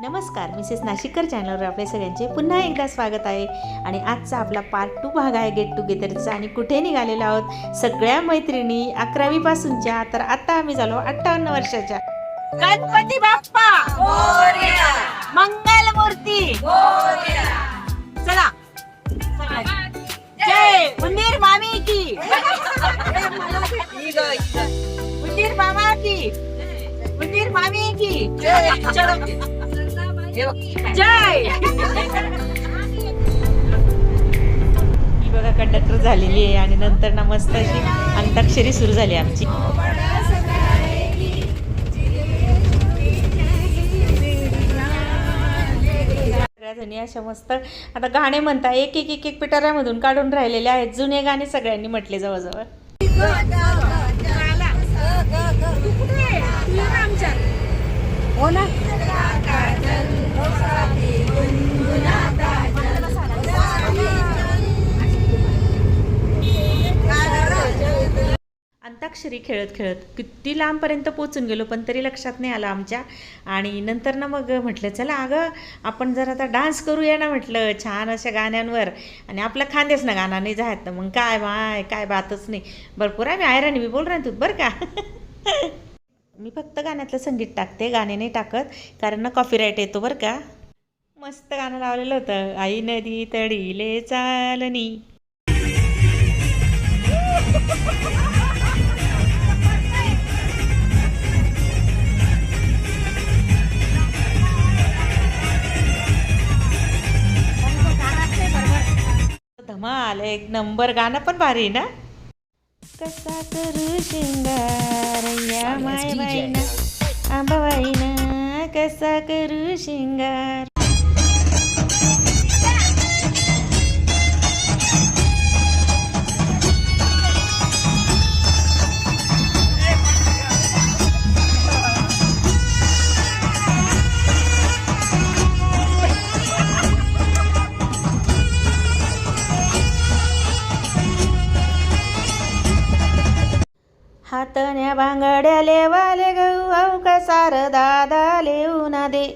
नमस्कार मिसेस नाशिककर चॅनलवर आपल्या सगळ्यांचे पुन्हा एकदा स्वागत आहे. आणि आजचा आपला पार्ट टू भाग आहे गेट टुगेदरचा आणि कुठे निघालेलो आहोत? सगळ्या मैत्रिणी अकरावीपासूनच्या तर आता आम्ही झालो अठ्ठावन्न वर्षाच्या. गणपती बाप्पा! मंगल मूर्ती चला. जय! उंदीर मामी की! उंदीर मामा की! उंदीर मामी की! चलो. जय ही बघा कंडक्टर झालेली आहे आणि नंतर ना मस्त अशी अंताक्षरी सुरू झाली आमची सगळ्या जणी अशा मस्त आता गाणे म्हणता एक एक एक एक पिटाऱ्यामधून काढून राहिलेले आहेत जुने गाणे सगळ्यांनी म्हटले जवळजवळ अंताक्षरी खेळत खेळत किती लांबपर्यंत पोचून गेलो पण तरी लक्षात नाही आलं आमच्या. आणि नंतर ना मग म्हटलं चला अगं आपण जर आता डान्स करूया ना म्हटलं छान अशा गाण्यांवर. आणि आपला खांदेच ना गाणं नाही जायत ना मग. काय माय काय बातच नाही. भरपूर आहे मी आयराणी मी बोल राही तू बरं का? मी फक्त गाण्यातलं संगीत टाकते गाणे नाही टाकत कारण ना कॉपीराईट येतो बरं का. मस्त गाणं लावलेलं होतं आई नदी तडीले चालनी. धमाल एक नंबर गाणं पण भारी ना? कसा करू शिंगार या माय बाईना आंबाबाईना कसा करू शिंगार? हातण्या बांगड्या लेवाले गहू हाऊ का सार दादा लेऊ ना दे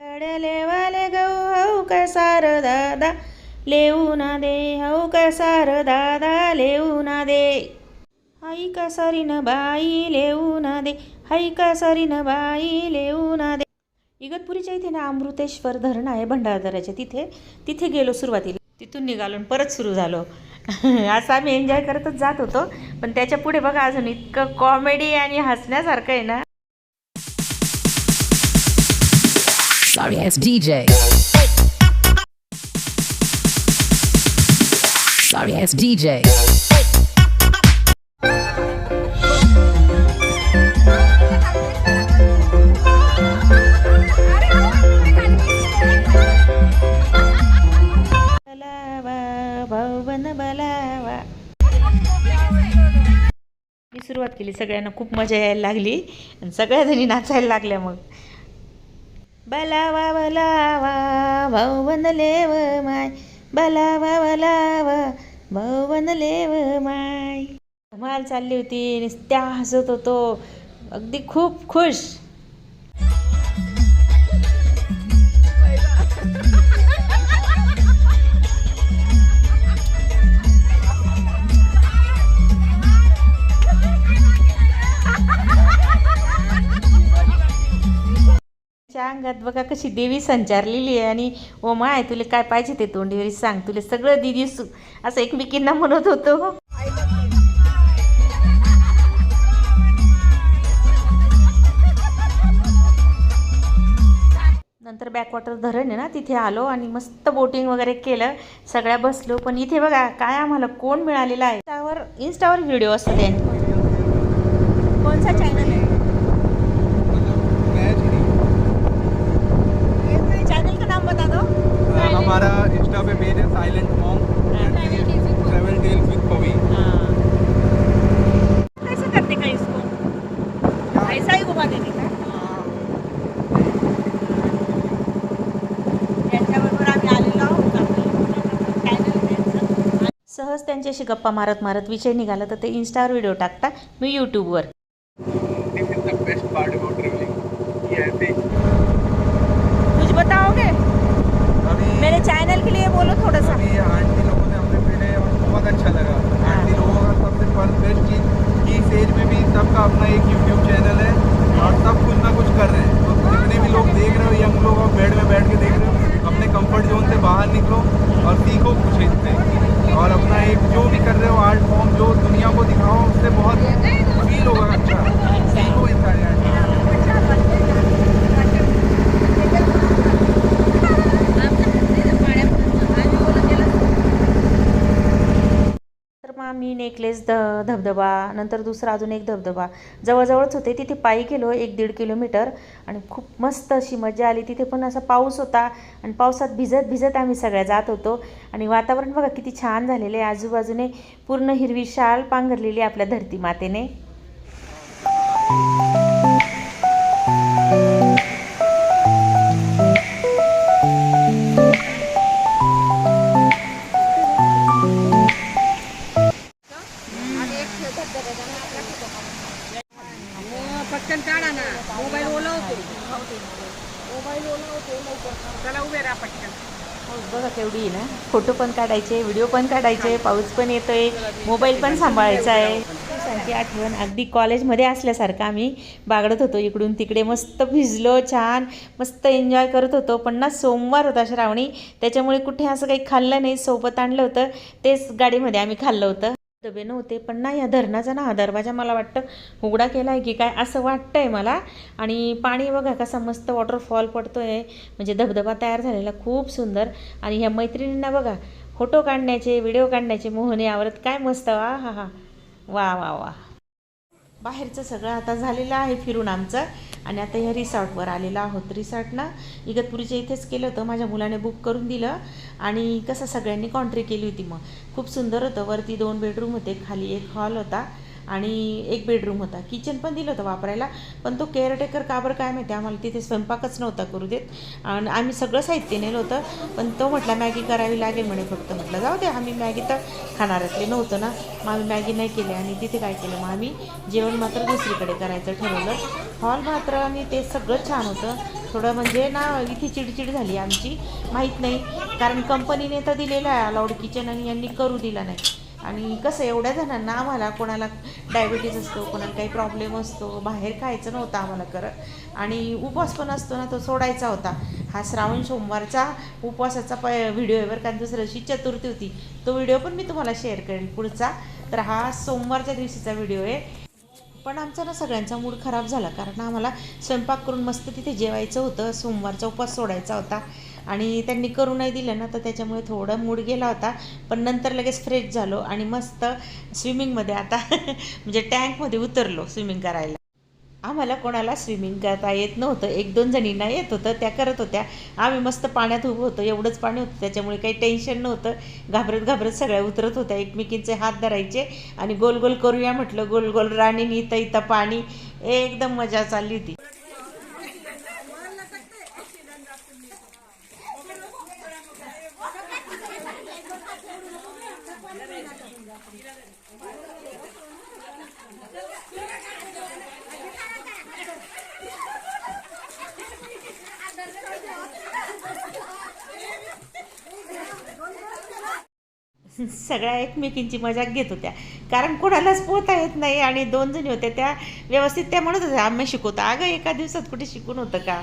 बांगड्या लेवाले गहू हाऊ का सार दादा लेऊ ना दे हौ का सार दादा लेऊ ना दे हाई का सरीन बाई लेऊ ना दे हाई का सरीन बाई लेऊ ना दे इगतपुरीच्या इथे ना अमृतेश्वर धरण आहे भंडारदऱ्याच्या तिथे तिथे गेलो सुरुवातीला तिथून निघालो परत सुरू झालो असं आम्ही एन्जॉय करतच जात होतो. पण त्याच्या पुढे बघा अजून इतकं कॉमेडी आणि हसण्यासारखं आहे ना. Sorry केली सगळ्यांना खूप मजा यायला लागली आणि सगळ्या जणी नाचायला लागल्या मग. बलावा बलावा भाऊ बनले व माय. बलावा बलावा भाऊ बनले व माय. धमाल चालली होती नुसत्या हसत होतो. अगदी खूप खुश. अंगात बघा कशी देवी संचारलेली आहे आणि ओ माय तुला काय पाहिजे ते तोंडीवरी सांग तुला सगळं दिदी सु असं एकमेकींना म्हणत होतो. नंतर बॅकवॉटर धरण आहे ना तिथे आलो आणि मस्त बोटिंग वगैरे केलं. सगळ्या बसलो पण इथे बघा काय आम्हाला कोण मिळालेला आहे? त्यावर इन्स्टावर व्हिडिओ असतो त्यांचे कोणचा चॅनल सहज त्यांच्याशी गप्पा मारत मारत विषय निघाला तर ते इन्स्टावर व्हिडिओ टाकता मी यूट्यूबवर कुछ बताओगे मेरे चैनल के लिए बोलो थोड़ा सा आंटी लोगों ने हमने पहले बहुत अच्छा लगा. आंटी लोगों का सबसे बेस्ट चीज कि इस एज में भी सबका अपना एक यूट्यूब चैनल है और सब कुछ ना कुछ कर रहे हैं। तो जितने भी लोग देख रहे हो यंग लोग बेड में बैठ के देख रहे हो अपने कंफर्ट जोन से बाहर निकलो और सीखो कुछ इससे और अपना एक जो भी कर रहे हो आर्ट फॉर्म जो दुनिया को दिखाओ उससे बहुत फील होगा अच्छा सीखो इन सारे आर्ट तर मग आम्ही नेकलेस ध धबधबा नंतर दुसरा अजून एक धबधबा. जवळजवळच होते तिथे पायी गेलो एक दीड किलोमीटर आणि खूप मस्त अशी मजा आली. तिथे पण असा पाऊस होता आणि पावसात भिजत भिजत आम्ही सगळ्या जात होतो. आणि वातावरण बघा किती छान झालेलं आहे. आजूबाजूने पूर्ण हिरवी शाल पांघरलेली आहे आपल्या धरती मातेने. फोटो पण काढायचे व्हिडिओ पण काढायचे पाऊस पण येतोय मोबाईल पण सांभाळायचा आहे. दिवसांची आठवण अगदी कॉलेजमध्ये असल्यासारखं आम्ही बागडत होतो इकडून तिकडे मस्त भिजलो छान मस्त एन्जॉय करत होतो. पण ना सोमवार होता श्रावणी त्याच्यामुळे कुठे असं काही खाल्लं नाही सोबत आणलं होतं तेच गाडीमध्ये आम्ही खाल्लं होतं. डबे नव्हते पण ना या धरणाचा ना हा दरवाजा मला वाटतं उघडा केला आहे की काय असं वाटतं आहे मला. आणि पाणी बघा कसा मस्त वॉटरफॉल पडतो आहे म्हणजे धबधबा तयार झालेला खूप सुंदर. आणि ह्या मैत्रिणींना बघा फोटो काढण्याचे व्हिडिओ काढण्याचे मोहने आवरत. काय मस्त वा हा हा. वा वा वा. बाहेरचं सगळं आता झालेलं आहे फिरून आमचं. आणि आता ह्या रिसॉर्टवर आलेलो आहोत. रिसॉर्टनं इगतपुरीच्या इथेच केलं होतं. माझ्या मुलाने बुक करून दिलं. आणि कसं सगळ्यांनी कॉन्ट्री केली होती मग. खूप सुंदर होतं. वरती दोन बेडरूम होते. खाली एक हॉल होता. आणि एक बेडरूम होता. किचन पण दिलं होतं वापरायला पण तो केअरटेकर का बरं काय माहिती आम्हाला तिथे स्वयंपाकच नव्हता करू देत. आणि आम्ही सगळं साहित्य नेलं होतं पण तो म्हटला मॅगी करावी लागेल म्हणे फक्त. म्हटलं जाऊ दे आम्ही मॅगी तर खाणाऱ्यातले नव्हतं ना मग आम्ही मॅगी नाही केली आणि तिथे काय केलं मग आम्ही जेवण मात्र दुसरीकडे करायचं ठरवलं. हॉल मात्र आणि ते सगळं छान होतं. थोडं म्हणजे ना इथे चिडचिड झाली आमची माहीत नाही. कारण कंपनीने तर दिलेलं आहे अलाउड किचन आणि यांनी करू दिला नाही. आणि कसं एवढ्या जणांना आम्हाला कोणाला डायबिटीज असतो कोणाला काही प्रॉब्लेम असतो बाहेर खायचं नव्हतं आम्हाला करत आणि उपवास पण असतो ना तो सोडायचा होता. हा श्रावण सोमवारचा उपवासाचा प व्हिडिओ आहे बरं का. दुसऱ्याशी चतुर्थी होती. तो व्हिडिओ पण मी तुम्हाला शेअर करेन पुढचा. तर हा सोमवारच्या दिवशीचा व्हिडिओ आहे. पण आमचा ना सगळ्यांचा मूड खराब झाला. कारण आम्हाला स्वयंपाक करून मस्त तिथे जेवायचं होतं. सोमवारचा उपवास सोडायचा होता. आणि त्यांनी करू नाही दिलं ना तर त्याच्यामुळे थोडं मूड गेला होता. पण नंतर लगेच फ्रेश झालो आणि मस्त स्विमिंगमध्ये आता म्हणजे टँकमध्ये उतरलो स्विमिंग करायला. आम्हाला कोणाला स्विमिंग करता येत नव्हतं. एक दोन जणींना येत होतं त्या करत होत्या. आम्ही मस्त पाण्यात उभं होतो एवढंच पाणी होतं. त्याच्यामुळे काही टेन्शन नव्हतं. घाबरत घाबरत सगळ्या उतरत होत्या. एकमेकींचे हात धरायचे आणि गोल गोल करूया म्हटलं. गोल गोल राणी इथं इथं पाणी. एकदम मजा चालली होती. सगळ्या एकमेकींची मजाक घेत होत्या. कारण कोणालाच पोहता येत नाही आणि दोन जणी होत्या त्या व्यवस्थित त्या म्हणत होत्या आम्ही शिकवतो. अगं एका दिवसात कुठे शिकून होतं का?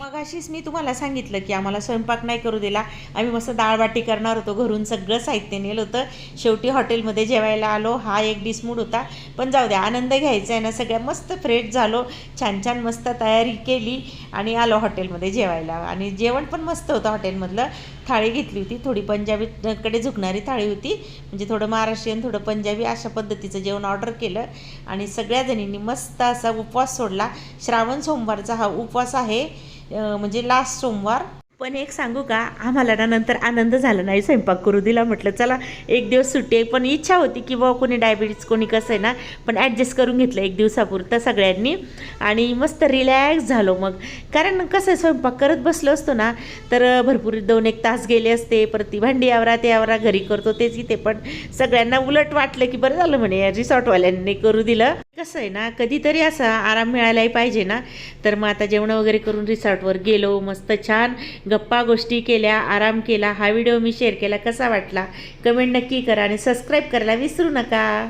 मग अशीच मी तुम्हाला सांगितलं की आम्हाला स्वयंपाक नाही करू दिला. आम्ही मस्त डाळबाटी करणार होतो घरून सगळं साहित्य नेलं होतं. शेवटी हॉटेलमध्ये जेवायला आलो हा एक डिसमूड होता. पण जाऊ द्या आनंद घ्यायचा आहे ना सगळ्या मस्त फ्रेश झालो. छान छान मस्त तयारी केली आणि आलो हॉटेलमध्ये जेवायला. आणि जेवण पण मस्त होतं हॉटेलमधलं. थाळी घेतली होती थोडी पंजाबीकडे झुकणारी थाळी होती. म्हणजे थोडं महाराष्ट्रीयन थोडं पंजाबी अशा पद्धतीचं जेवण ऑर्डर केलं. आणि सगळ्या जणींनी मस्त असा उपवास सोडला. श्रावण सोमवारचा हा उपवास आहे. म्हणजे लास्ट सोमवार पण एक सांगू का? आम्हाला ना नंतर आनंद झाला नाही. स्वयंपाक करू दिला म्हटलं चला एक दिवस सुट्टी आहे. पण इच्छा होती की बा कोणी डायबिटीज कोणी कसं आहे ना? पण ॲडजस्ट करून घेतलं एक दिवसापुरतं सगळ्यांनी. आणि मस्त रिलॅक्स झालो मग. कारण कसं आहे स्वयंपाक करत बसलो असतो ना तर भरपूर दोन एक तास गेले असते. परत ती भांडी आवरा ते आवरा घरी करतो तेच इथे. पण सगळ्यांना उलट वाटलं की बरं झालं म्हणे या रिसॉर्टवाल्यांनी करू दिलं. कसं आहे ना कधीतरी असा आराम मिळायलाही पाहिजे ना. तर मग आता जेवणं वगैरे करून रिसॉर्टवर गेलो मस्त छान गप्पा गोष्टी केल्या आराम केला. हा व्हिडिओ मी शेअर केला. कसा वाटला? कमेंट नक्की करा आणि सबस्क्राईब करायला विसरू नका.